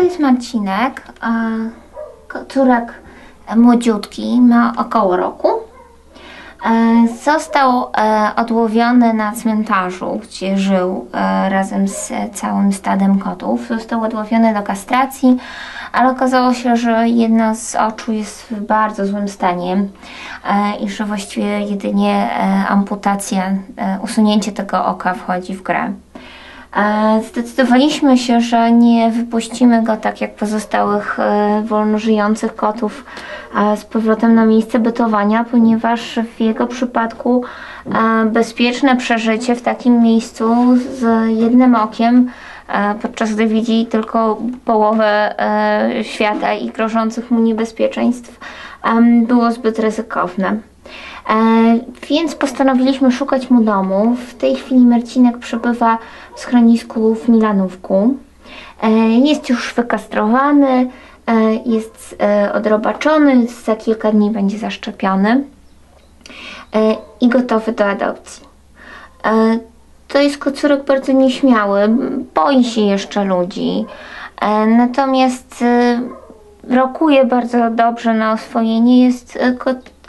to jest Marcinek, kocurek młodziutki, ma około roku. E, został e, odłowiony na cmentarzu, gdzie żył e, razem z całym stadem kotów. Został odłowiony do kastracji, ale okazało się, że jedna z oczu jest w bardzo złym stanie i że właściwie jedynie amputacja, usunięcie tego oka wchodzi w grę. Zdecydowaliśmy się, że nie wypuścimy go tak jak pozostałych wolno żyjących kotów z powrotem na miejsce bytowania, ponieważ w jego przypadku bezpieczne przeżycie w takim miejscu z jednym okiem, podczas gdy widzi tylko połowę e, świata i grożących mu niebezpieczeństw, było zbyt ryzykowne. E, więc postanowiliśmy szukać mu domu. W tej chwili Marcinek przebywa w schronisku w Milanówku. E, jest już wykastrowany, E, jest odrobaczony, za kilka dni będzie zaszczepiony i gotowy do adopcji. To jest kocurek bardzo nieśmiały, boi się jeszcze ludzi, natomiast rokuje bardzo dobrze na oswojenie, jest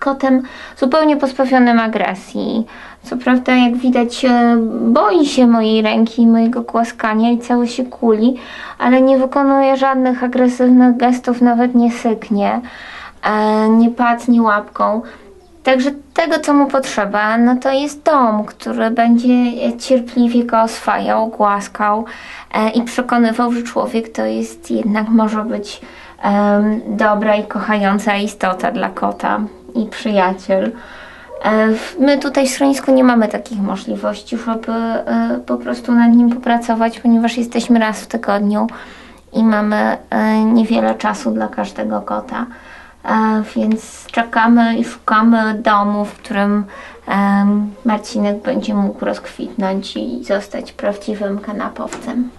kotem zupełnie pozbawionym agresji. Co prawda, jak widać, e, boi się mojej ręki, mojego głaskania i cały się kuli, ale nie wykonuje żadnych agresywnych gestów, nawet nie syknie, e, nie padnie łapką. Także tego, co mu potrzeba, no to jest dom, który będzie cierpliwie go oswajał, głaskał e, i przekonywał, że człowiek to jest jednak może być dobra i kochająca istota dla kota i przyjaciel. E, my tutaj w schronisku nie mamy takich możliwości, żeby e, po prostu nad nim popracować, ponieważ jesteśmy raz w tygodniu i mamy e, niewiele czasu dla każdego kota. Więc czekamy i szukamy domu, w którym Marcinek będzie mógł rozkwitnąć i zostać prawdziwym kanapowcem.